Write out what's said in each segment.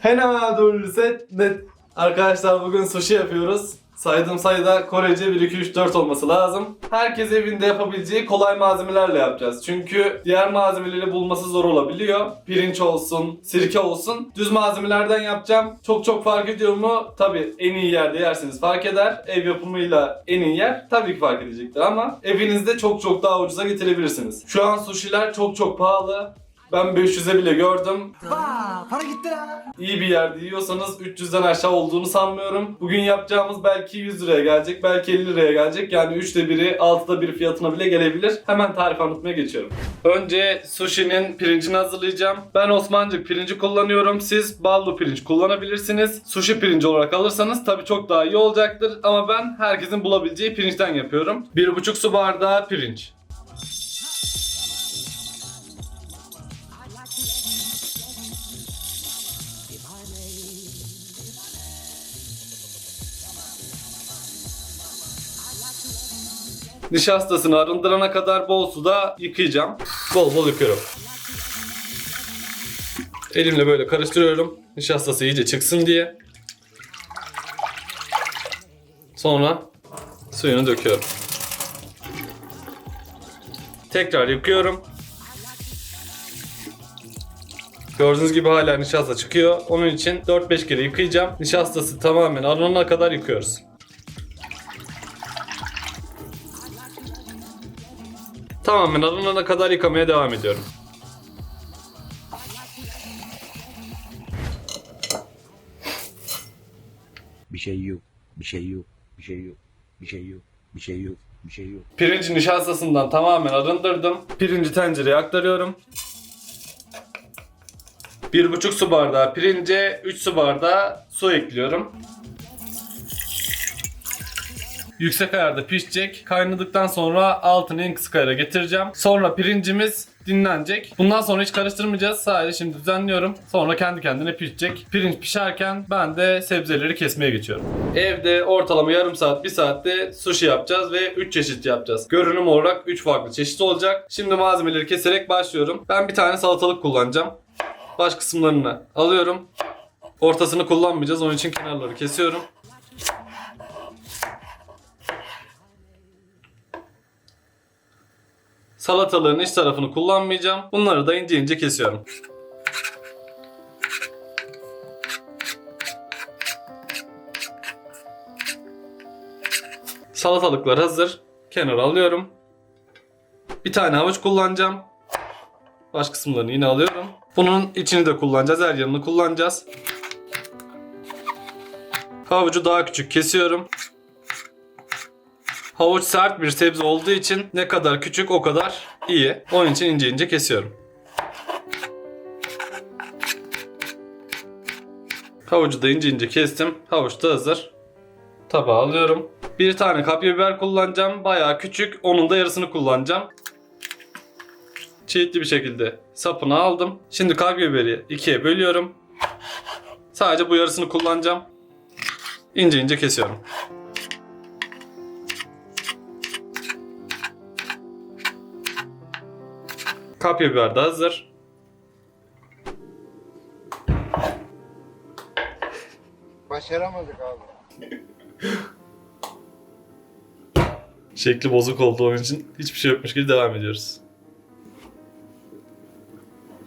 Hena dur set net. Arkadaşlar bugün sushi yapıyoruz. Saydığım sayıda Korece 1 2 3 4 olması lazım. Herkes evinde yapabileceği kolay malzemelerle yapacağız. Çünkü diğer malzemeleri bulması zor olabiliyor. Pirinç olsun, sirke olsun. Düz malzemelerden yapacağım. Çok çok fark ediyor mu? Tabi en iyi yerde yerseniz fark eder. Ev yapımıyla en iyi yer tabii ki fark edecektir ama evinizde çok çok daha ucuza getirebilirsiniz. Şu an sushiler çok çok pahalı. Ben 500'e bile gördüm. para gitti ha. İyi bir yerde yiyorsanız 300'den aşağı olduğunu sanmıyorum. Bugün yapacağımız belki 100 liraya gelecek, belki 50 liraya gelecek. Yani 3'te biri, 6'da biri fiyatına bile gelebilir. Hemen tarif anlatmaya geçiyorum. Önce sushi'nin pirincini hazırlayacağım. Ben Osmancık pirinci kullanıyorum. Siz ballı pirinç kullanabilirsiniz. Sushi pirinci olarak alırsanız tabii çok daha iyi olacaktır. Ama ben herkesin bulabileceği pirinçten yapıyorum. 1,5 su bardağı pirinç. Nişastasını arındırana kadar bol suda yıkayacağım. Bol bol yıkıyorum. Elimle böyle karıştırıyorum. Nişastası iyice çıksın diye. Sonra suyunu döküyorum. Tekrar yıkıyorum. Gördüğünüz gibi hala nişasta çıkıyor. Onun için 4-5 kere yıkayacağım. Nişastası tamamen arınana kadar yıkıyoruz. Tamamen arınana kadar yıkamaya devam ediyorum. Bir şey yok. Bir şey yok. Bir şey yok. Bir şey yok. Bir şey yok. Bir şey yok. Pirinci nişastasından tamamen arındırdım. Pirinci tencereye aktarıyorum. 1,5 su bardağı pirince 3 su bardağı su ekliyorum. Yüksek ayarda pişecek. Kaynadıktan sonra altını en kısık ayara getireceğim. Sonra pirincimiz dinlenecek. Bundan sonra hiç karıştırmayacağız. Sadece şimdi düzenliyorum. Sonra kendi kendine pişecek. Pirinç pişerken ben de sebzeleri kesmeye geçiyorum. Evde ortalama yarım saat, bir saatte sushi yapacağız ve 3 çeşit yapacağız. Görünüm olarak 3 farklı çeşit olacak. Şimdi malzemeleri keserek başlıyorum. Ben bir tane salatalık kullanacağım. Baş kısımlarını alıyorum. Ortasını kullanmayacağız. Onun için kenarları kesiyorum. Salatalığın iç tarafını kullanmayacağım. Bunları da ince ince kesiyorum. Salatalıklar hazır. Kenara alıyorum. Bir tane havuç kullanacağım. Baş kısımlarını yine alıyorum. Bunun içini de kullanacağız. Her yanını kullanacağız. Havucu daha küçük kesiyorum. Havuç sert bir sebze olduğu için ne kadar küçük o kadar iyi. Onun için ince ince kesiyorum. Havucu da ince ince kestim. Havuç da hazır. Tabağa alıyorum. Bir tane kapya biber kullanacağım. Bayağı küçük. Onun da yarısını kullanacağım. Çeşitli bir şekilde sapını aldım. Şimdi kapya biberi ikiye bölüyorum. Sadece bu yarısını kullanacağım. İnce ince kesiyorum. Kapya biber de hazır. Başaramadık abi. Şekli bozuk olduğu için hiçbir şey yokmuş gibi devam ediyoruz.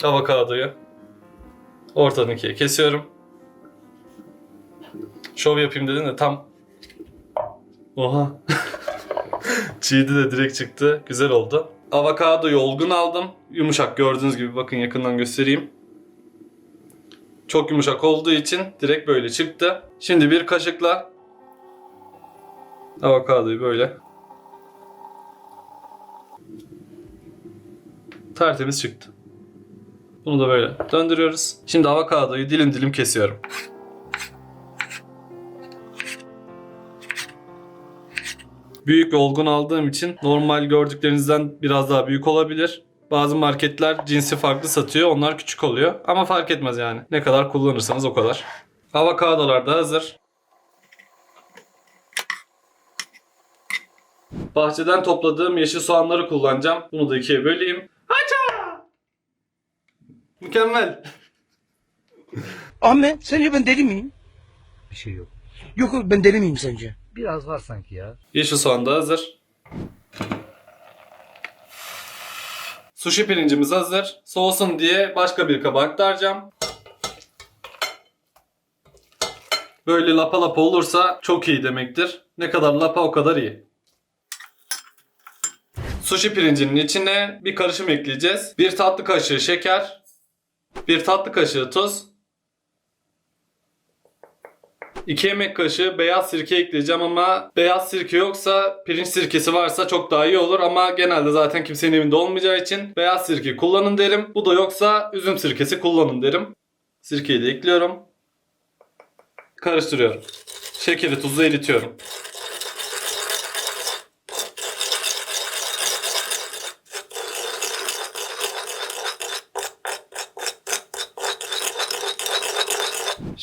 Avokadoyu ortadan ikiye kesiyorum. Şov yapayım dedin de tam... Oha. Çiğdi de direkt çıktı. Güzel oldu. Avokadoyu olgun aldım. Yumuşak gördüğünüz gibi bakın yakından göstereyim. Çok yumuşak olduğu için direkt böyle çıktı. Şimdi bir kaşıkla avokadoyu böyle tertemiz çıktı. Bunu da böyle döndürüyoruz. Şimdi avokadoyu dilim dilim kesiyorum. Büyük ve olgun aldığım için normal gördüklerinizden biraz daha büyük olabilir. Bazı marketler cinsi farklı satıyor. Onlar küçük oluyor. Ama fark etmez yani. Ne kadar kullanırsanız o kadar. Avokadolar da hazır. Bahçeden topladığım yeşil soğanları kullanacağım. Bunu da ikiye böleyim. Haça! Mükemmel. Ahmet sence ben deli miyim? Bir şey yok. Yok yok ben deli miyim sence? Biraz var sanki ya. Yeşil soğan da hazır. Sushi pirincimiz hazır. Soğusun diye başka bir kaba aktaracağım. Böyle lapa lapa olursa çok iyi demektir. Ne kadar lapa o kadar iyi. Sushi pirincinin içine bir karışım ekleyeceğiz. Bir tatlı kaşığı şeker, bir tatlı kaşığı tuz, 2 yemek kaşığı beyaz sirke ekleyeceğim ama beyaz sirke yoksa pirinç sirkesi varsa çok daha iyi olur ama genelde zaten kimsenin evinde olmayacağı için beyaz sirke kullanın derim. Bu da yoksa üzüm sirkesi kullanın derim. Sirkeyi de ekliyorum. Karıştırıyorum. Şekeri tuzu eritiyorum.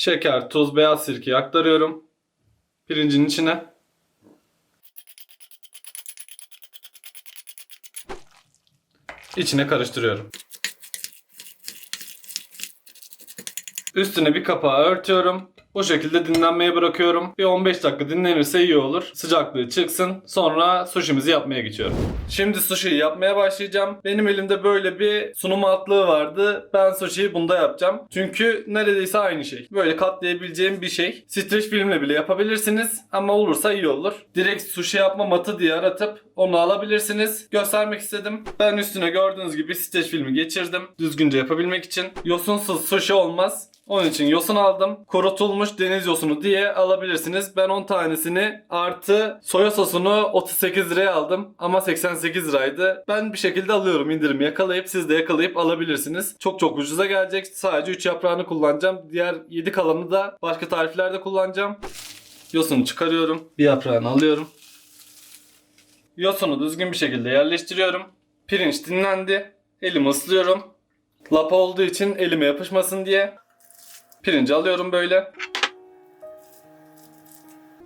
Şeker, tuz, beyaz sirkeyi aktarıyorum. Pirincin içine. İçine karıştırıyorum. Üstüne bir kapağı örtüyorum. Bu şekilde dinlenmeye bırakıyorum. Bir 15 dakika dinlenirse iyi olur. Sıcaklığı çıksın. Sonra sushimizi yapmaya geçiyorum. Şimdi sushi'yi yapmaya başlayacağım. Benim elimde böyle bir sunum altlığı vardı. Ben sushi'yi bunda yapacağım. Çünkü neredeyse aynı şey. Böyle katlayabileceğim bir şey. Streç filmle bile yapabilirsiniz. Ama olursa iyi olur. Direkt sushi yapma matı diye aratıp onu alabilirsiniz. Göstermek istedim. Ben üstüne gördüğünüz gibi streç filmi geçirdim. Düzgünce yapabilmek için. Yosunsuz sushi olmaz. Onun için yosun aldım. Kurutulmuş deniz yosunu diye alabilirsiniz. Ben 10 tanesini artı soya sosunu 38 liraya aldım. Ama 88 liraydı. Ben bir şekilde alıyorum indirim yakalayıp siz de yakalayıp alabilirsiniz. Çok çok ucuza gelecek. Sadece 3 yaprağını kullanacağım. Diğer 7 kalanı da başka tariflerde kullanacağım. Yosunu çıkarıyorum. Bir yaprağını alıyorum. Yosunu düzgün bir şekilde yerleştiriyorum. Pirinç dinlendi. Elimi ıslıyorum. Lapa olduğu için elime yapışmasın diye. Pirinci alıyorum böyle.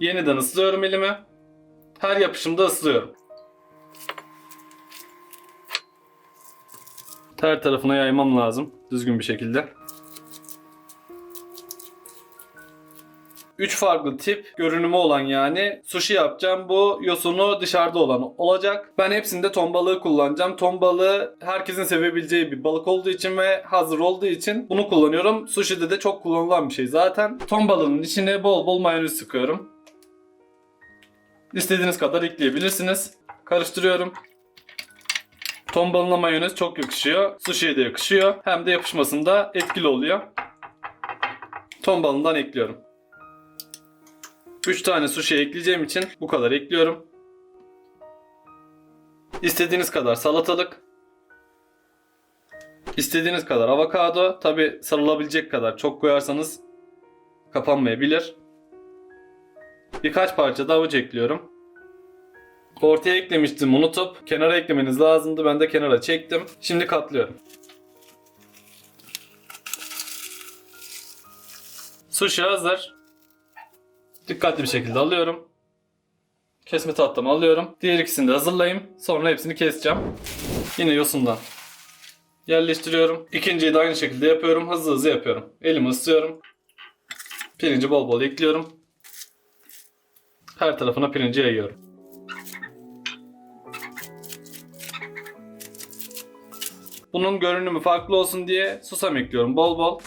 Yeniden ıslıyorum elimi. Her yapışımda ıslıyorum. Her tarafına yaymam lazım. Düzgün bir şekilde. 3 farklı tip görünümü olan yani sushi yapacağım. Bu yosunu dışarıda olan olacak. Ben hepsinde ton balığı kullanacağım. Ton balığı herkesin sevebileceği bir balık olduğu için ve hazır olduğu için bunu kullanıyorum. Sushi'de de çok kullanılan bir şey zaten. Ton balığının içine bol bol mayonez sıkıyorum. İstediğiniz kadar ekleyebilirsiniz. Karıştırıyorum. Ton balığına mayonez çok yakışıyor. Sushi'ye de yakışıyor. Hem de yapışmasında etkili oluyor. Ton balığından ekliyorum. 3 tane sushi ekleyeceğim için bu kadar ekliyorum. İstediğiniz kadar salatalık. İstediğiniz kadar avokado. Tabi sarılabilecek kadar çok koyarsanız kapanmayabilir. Birkaç parça da avuç ekliyorum. Ortaya eklemiştim unutup kenara eklemeniz lazımdı. Ben de kenara çektim. Şimdi katlıyorum. Sushi hazır. Dikkatli bir şekilde alıyorum. Kesme tahtamı alıyorum. Diğer ikisini de hazırlayayım. Sonra hepsini keseceğim. Yine yosundan yerleştiriyorum. İkinciyi de aynı şekilde yapıyorum. Hızlı hızlı yapıyorum. Elimi ısıtıyorum. Pirinci bol bol ekliyorum. Her tarafına pirinci yayıyorum. Bunun görünümü farklı olsun diye susam ekliyorum bol bol.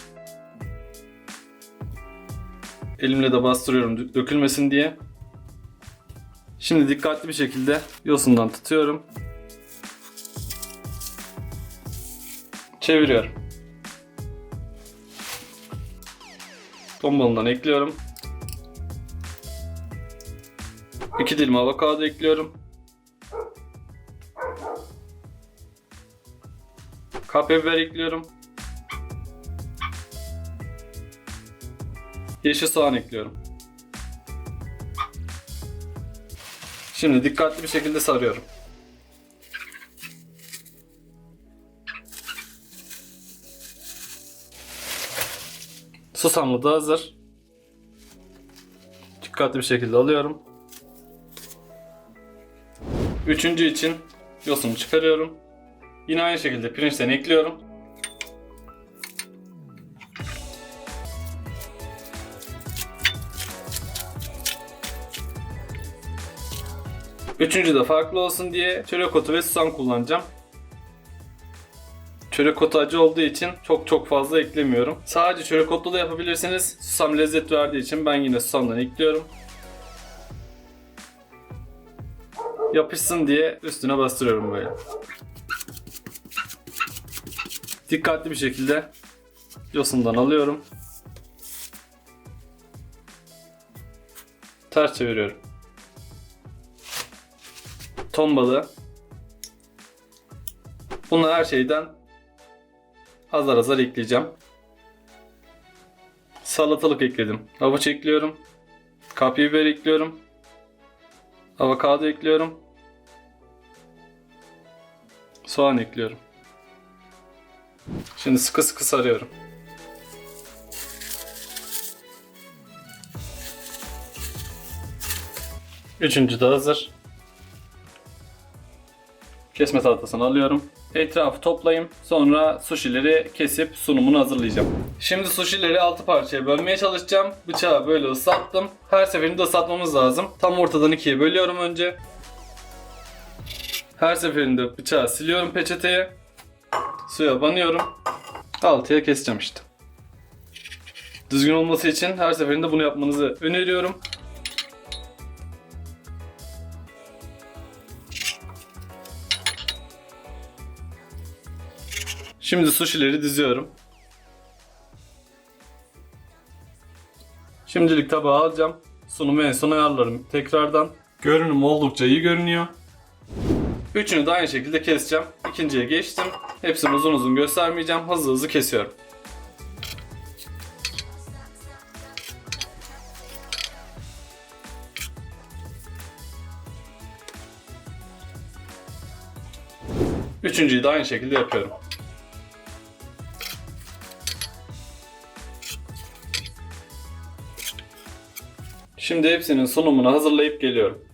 Elimle de bastırıyorum dö- dökülmesin diye. Şimdi dikkatli bir şekilde yosundan tutuyorum. Çeviriyorum. Ton balından ekliyorum. İki dilim avokado ekliyorum. Kapya biber ekliyorum. yeşil soğan ekliyorum. Şimdi dikkatli bir şekilde sarıyorum. Susamlı da hazır. Dikkatli bir şekilde alıyorum. Üçüncü için yosumu çıkarıyorum. Yine aynı şekilde pirinçten ekliyorum. Üçüncü de farklı olsun diye çörek otu ve susam kullanacağım. Çörek otu acı olduğu için çok çok fazla eklemiyorum. Sadece çörek otlu da yapabilirsiniz. Susam lezzet verdiği için ben yine susamdan ekliyorum. Yapışsın diye üstüne bastırıyorum böyle. Dikkatli bir şekilde yosundan alıyorum. Ters çeviriyorum. Ton balığı. Bunu her şeyden azar azar ekleyeceğim. Salatalık ekledim. Havuç ekliyorum. Kapya biber ekliyorum. Avokado ekliyorum. Soğan ekliyorum. Şimdi sıkı sıkı sarıyorum. Üçüncü de hazır. Kesme salatasını alıyorum. Etrafı toplayayım. Sonra sushileri kesip sunumunu hazırlayacağım. Şimdi sushileri 6 parçaya bölmeye çalışacağım. Bıçağı böyle ıslattım. Her seferinde ıslatmamız lazım. Tam ortadan ikiye bölüyorum önce. Her seferinde bıçağı siliyorum peçeteye. Suya banıyorum. Altıya keseceğim işte. Düzgün olması için her seferinde bunu yapmanızı öneriyorum. Şimdi sushileri diziyorum. Şimdilik tabağa alacağım. Sunumu en son ayarlarım tekrardan. Görünüm oldukça iyi görünüyor. Üçünü de aynı şekilde keseceğim. İkinciye geçtim. Hepsini uzun uzun göstermeyeceğim. Hızlı hızlı kesiyorum. Üçüncüyü de aynı şekilde yapıyorum. Şimdi hepsinin sunumunu hazırlayıp geliyorum.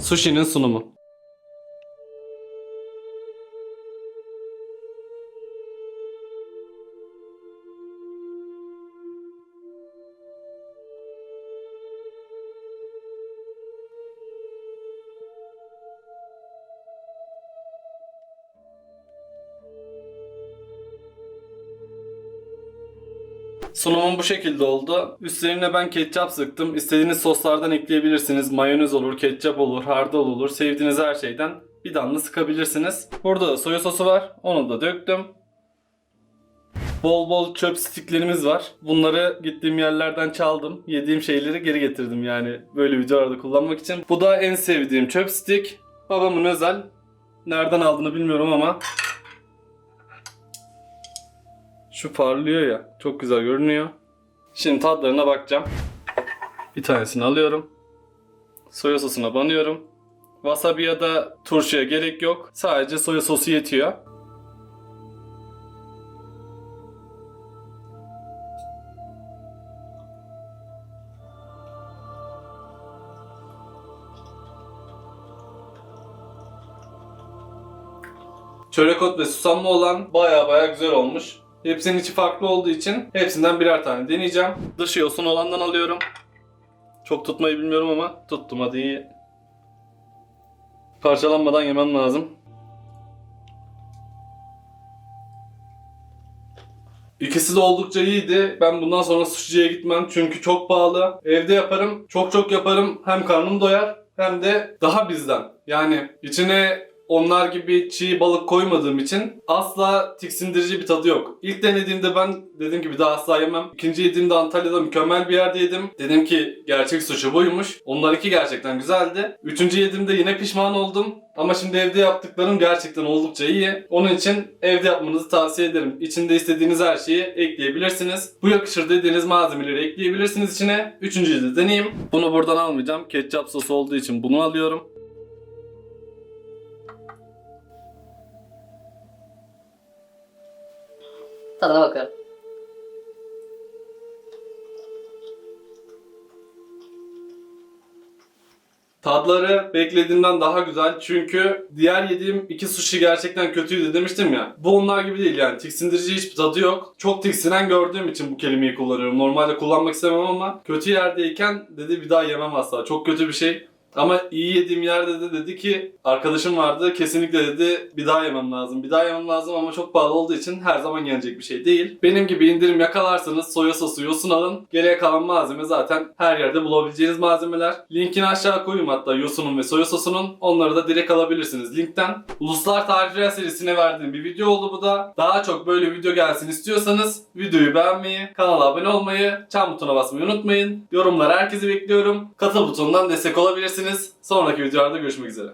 Sushi'nin sunumu. Sunumum bu şekilde oldu. Üstlerine ben ketçap sıktım. İstediğiniz soslardan ekleyebilirsiniz. Mayonez olur, ketçap olur, hardal olur. Sevdiğiniz her şeyden bir damla sıkabilirsiniz. Burada da soya sosu var. Onu da döktüm. Bol bol çöp stiklerimiz var. Bunları gittiğim yerlerden çaldım. Yediğim şeyleri geri getirdim yani böyle videolarda kullanmak için. Bu da en sevdiğim çöp stik. Babamın özel. Nereden aldığını bilmiyorum ama şu parlıyor ya. Çok güzel görünüyor. Şimdi tadlarına bakacağım. Bir tanesini alıyorum. Soya sosuna banıyorum. Wasabi ya da turşuya gerek yok. Sadece soya sosu yetiyor. Çörek ot ve susamlı olan baya baya güzel olmuş. Hepsinin içi farklı olduğu için hepsinden birer tane deneyeceğim. Dışı yosun olandan alıyorum. Çok tutmayı bilmiyorum ama tuttum hadi iyi. Parçalanmadan yemem lazım. İkisi de oldukça iyiydi. Ben bundan sonra sushi'ye gitmem çünkü çok pahalı. Evde yaparım, çok çok yaparım. Hem karnım doyar hem de daha bizden. Yani içine onlar gibi çiğ balık koymadığım için asla tiksindirici bir tadı yok. İlk denediğimde ben dedim ki bir daha asla yemem. İkinci yediğimde Antalya'da mükemmel bir yerde yedim. Dedim ki gerçek sushi buymuş. Onlarınki gerçekten güzeldi. Üçüncü yediğimde yine pişman oldum. Ama şimdi evde yaptıklarım gerçekten oldukça iyi. Onun için evde yapmanızı tavsiye ederim. İçinde istediğiniz her şeyi ekleyebilirsiniz. Bu yakışır dediğiniz malzemeleri ekleyebilirsiniz içine. Üçüncüyü de deneyeyim. Bunu buradan almayacağım. Ketçap sosu olduğu için bunu alıyorum. Tadına bakalım. Tadları beklediğimden daha güzel çünkü diğer yediğim iki sushi gerçekten kötüydü demiştim ya. Bu onlar gibi değil yani tiksindirici hiçbir tadı yok. Çok tiksinen gördüğüm için bu kelimeyi kullanıyorum. Normalde kullanmak istemem ama kötü yerdeyken dedi bir daha yemem asla. Çok kötü bir şey. Ama iyi yediğim yerde de dedi ki arkadaşım vardı kesinlikle dedi bir daha yemem lazım. Bir daha yemem lazım ama çok pahalı olduğu için her zaman yenecek bir şey değil. Benim gibi indirim yakalarsanız soya sosu yosun alın. Geriye kalan malzeme zaten her yerde bulabileceğiniz malzemeler. Linkini aşağı koyayım hatta yosunun ve soya sosunun. Onları da direkt alabilirsiniz linkten. Uluslar Tarihler serisine verdiğim bir video oldu bu da. Daha çok böyle video gelsin istiyorsanız videoyu beğenmeyi, kanala abone olmayı, çan butonuna basmayı unutmayın. Yorumlar herkesi bekliyorum. Katıl butonundan destek olabilirsiniz. Sonraki videolarda görüşmek üzere.